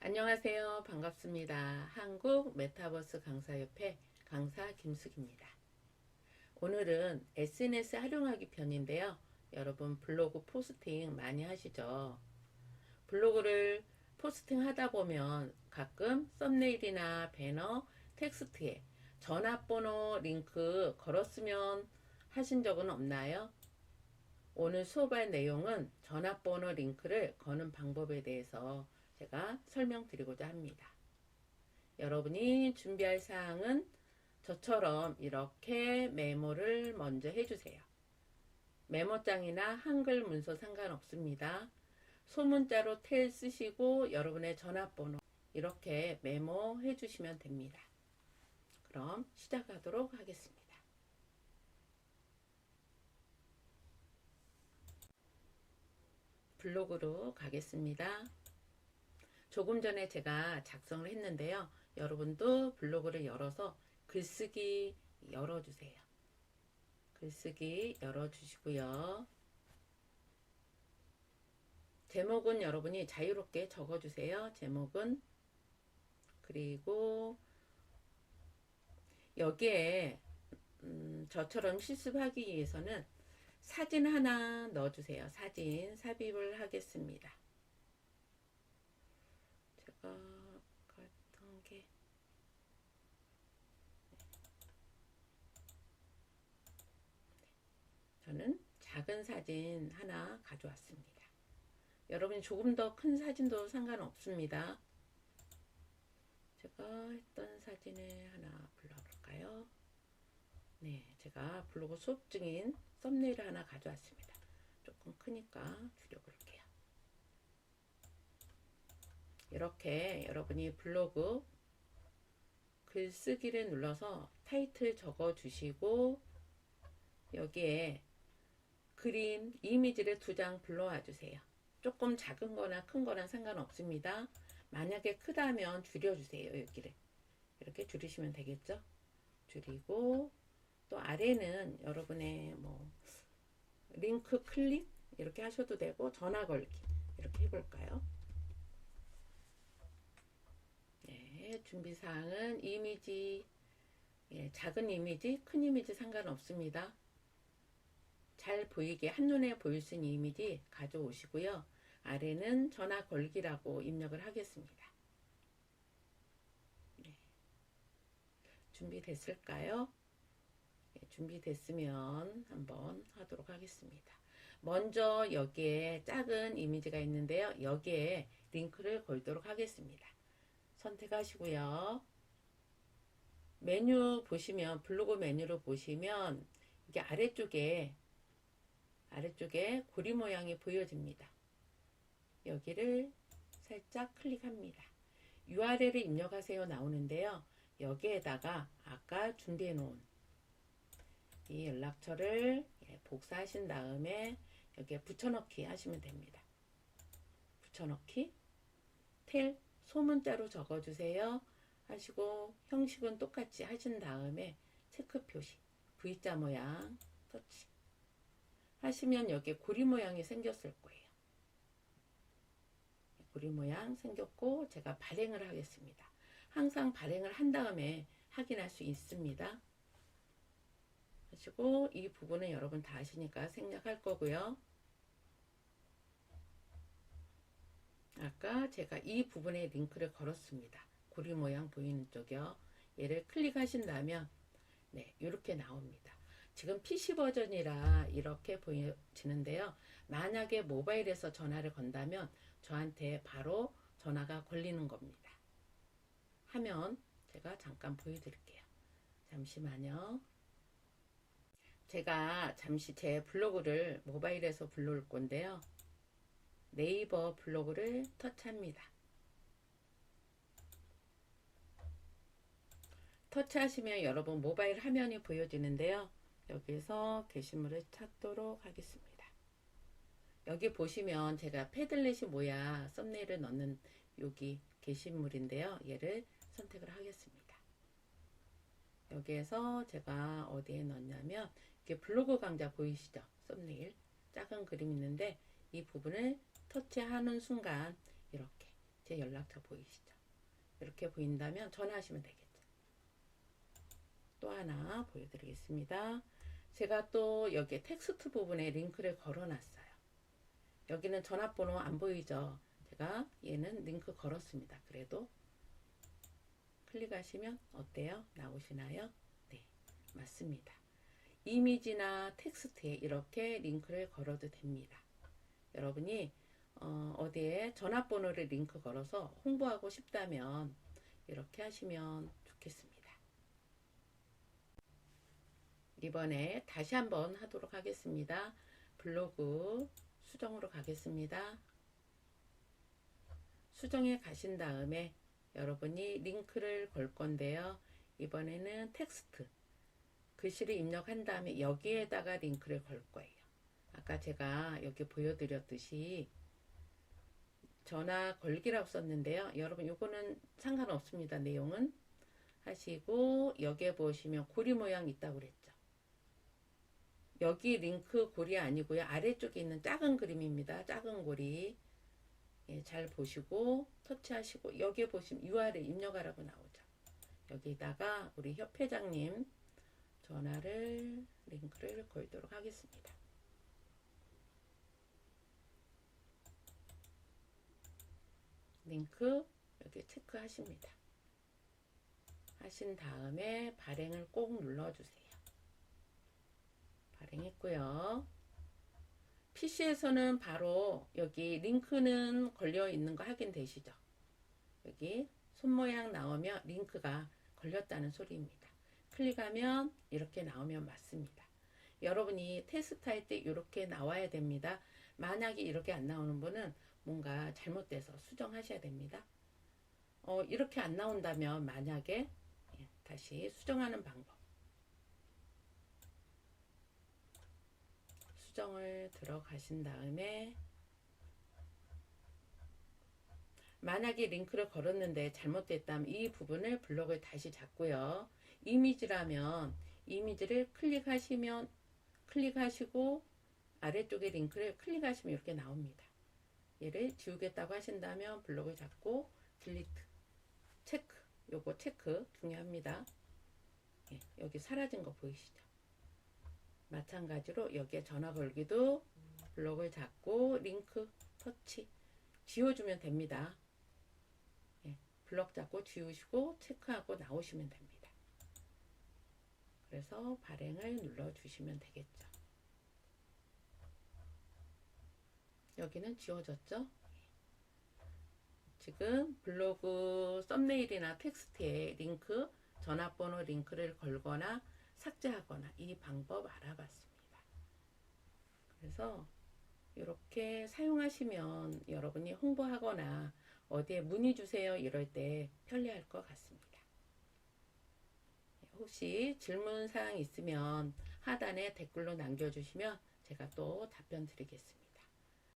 안녕하세요. 반갑습니다. 한국 메타버스 강사협회 강사 김숙입니다. 오늘은 SNS 활용하기 편인데요. 여러분 블로그 포스팅 많이 하시죠? 블로그를 포스팅 하다 보면 가끔 썸네일이나 배너, 텍스트에 전화번호 링크 걸었으면 하신 적은 없나요? 오늘 수업할 내용은 전화번호 링크를 거는 방법에 대해서 제가 설명드리고자 합니다. 여러분이 준비할 사항은 저처럼 이렇게 메모를 먼저 해주세요. 메모장이나 한글 문서 상관없습니다. 소문자로 텔 쓰시고 여러분의 전화번호 이렇게 메모해 주시면 됩니다. 그럼 시작하도록 하겠습니다. 블로그로 가겠습니다. 조금 전에 제가 작성을 했는데요. 여러분도 블로그를 열어서 글쓰기 열어주세요. 글쓰기 열어주시고요. 제목은 여러분이 자유롭게 적어주세요. 제목은 그리고 여기에 음, 저처럼 실습하기 위해서는 사진 하나 넣어주세요. 사진 삽입을 하겠습니다. 제가 갔던 게 저는 작은 사진 하나 가져왔습니다. 여러분이 조금 더 큰 사진도 상관없습니다. 제가 했던 사진을 하나 불러볼까요? 네, 제가 블로그 수업 중인 썸네일을 하나 가져왔습니다. 조금 크니까 줄여볼게요. 이렇게 여러분이 블로그 글쓰기를 눌러서 타이틀 적어 주시고 여기에 그림, 이미지를 두 장 불러와 주세요. 조금 작은 거나 큰 거나 상관없습니다. 만약에 크다면 줄여주세요. 여기를. 이렇게 줄이시면 되겠죠? 줄이고, 또 아래는 여러분의 뭐, 링크 클릭? 이렇게 하셔도 되고, 전화 걸기. 이렇게 해볼까요? 네, 준비 사항은 이미지, 예, 작은 이미지, 큰 이미지 상관없습니다. 잘 보이게 한눈에 보일 수 있는 이미지 가져오시고요. 아래는 전화 걸기라고 입력을 하겠습니다. 네. 준비됐을까요? 네, 준비됐으면 한번 하도록 하겠습니다. 먼저 여기에 작은 이미지가 있는데요. 여기에 링크를 걸도록 하겠습니다. 선택하시고요. 메뉴 보시면 블로그 메뉴를 보시면 이게 아래쪽에 아래쪽에 고리 모양이 보여집니다. 여기를 살짝 클릭합니다. URL을 입력하세요 나오는데요. 여기에다가 아까 준비해 놓은 이 연락처를 예, 복사하신 다음에 여기에 붙여넣기 하시면 됩니다. 붙여넣기 텔 소문자로 적어주세요 하시고 형식은 똑같이 하신 다음에 체크 표시 V자 모양 터치 하시면 여기에 고리 모양이 생겼을 거예요. 고리 모양 생겼고 제가 발행을 하겠습니다. 항상 발행을 한 다음에 확인할 수 있습니다. 하시고 이 부분은 여러분 다 아시니까 생략할 거고요. 아까 제가 이 부분에 링크를 걸었습니다. 고리 모양 보이는 쪽이요. 얘를 클릭하신다면 네, 이렇게 나옵니다. 지금 PC 버전이라 이렇게 보여지는데요. 만약에 모바일에서 전화를 건다면 저한테 바로 전화가 걸리는 겁니다. 하면 제가 잠깐 보여드릴게요. 잠시만요. 제가 잠시 제 블로그를 모바일에서 불러올 건데요. 네이버 블로그를 터치합니다. 터치하시면 여러분 모바일 화면이 보여지는데요. 여기서 게시물을 찾도록 하겠습니다. 여기 보시면 제가 패들렛이 뭐야 썸네일을 넣는 여기 게시물인데요. 얘를 선택을 하겠습니다. 여기에서 제가 어디에 넣냐면 이게 블로그 강좌 보이시죠? 썸네일 작은 그림 있는데 이 부분을 터치하는 순간 이렇게 제 연락처 보이시죠? 이렇게 보인다면 전화하시면 되겠죠. 또 하나 보여드리겠습니다. 제가 또 여기 텍스트 부분에 링크를 걸어놨어요. 여기는 전화번호 안 보이죠? 제가 얘는 링크 걸었습니다. 그래도 클릭하시면 어때요? 나오시나요? 네, 맞습니다. 이미지나 텍스트에 이렇게 링크를 걸어도 됩니다. 여러분이 어, 어디에 전화번호를 링크 걸어서 홍보하고 싶다면 이렇게 하시면 좋겠습니다. 이번에 다시 한번 하도록 하겠습니다. 블로그 수정으로 가겠습니다. 수정에 가신 다음에 여러분이 링크를 걸 건데요. 이번에는 텍스트 글씨를 입력한 다음에 여기에다가 링크를 걸 거예요. 아까 제가 여기 보여드렸듯이 전화 걸기라고 썼는데요. 여러분 요거는 상관없습니다. 내용은 하시고 여기에 보시면 고리 모양 있다고 그랬죠. 여기 링크 고리 아니고요. 아래쪽에 있는 작은 그림입니다. 작은 고리. 예, 잘 보시고 터치하시고 여기에 보시면 URL 입력하라고 나오죠. 여기다가 우리 협회장님 전화를 링크를 걸도록 하겠습니다. 링크 여기 체크하십니다. 하신 다음에 발행을 꼭 눌러주세요. 발행했고요. PC에서는 바로 여기 링크는 걸려 있는 거 확인되시죠? 여기 손 모양 나오면 링크가 걸렸다는 소리입니다. 클릭하면 이렇게 나오면 맞습니다. 여러분이 테스트 할 때 이렇게 나와야 됩니다. 만약에 이렇게 안 나오는 분은 뭔가 잘못돼서 수정하셔야 됩니다. 어, 이렇게 안 나온다면 만약에 예, 다시 수정하는 방법. 수정을 들어가신 다음에 만약에 링크를 걸었는데 잘못됐다면 이 부분을 블록을 다시 잡고요. 이미지라면 이미지를 클릭하시면 클릭하시고 아래쪽에 링크를 클릭하시면 이렇게 나옵니다. 얘를 지우겠다고 하신다면 블록을 잡고 딜리트 체크 요거 체크 중요합니다. 예, 여기 사라진 거 보이시죠? 마찬가지로 여기에 전화 걸기도 블록을 잡고 링크 터치 지워주면 됩니다. 예, 블록 잡고 지우시고 체크하고 나오시면 됩니다. 그래서 발행을 눌러주시면 되겠죠. 여기는 지워졌죠? 지금 블로그 썸네일이나 텍스트에 링크, 전화번호 링크를 걸거나 삭제하거나 이 방법 알아봤습니다. 그래서 이렇게 사용하시면 여러분이 홍보하거나 어디에 문의 주세요 이럴 때 편리할 것 같습니다. 혹시 질문 사항 있으면 하단에 댓글로 남겨주시면 제가 또 답변 드리겠습니다.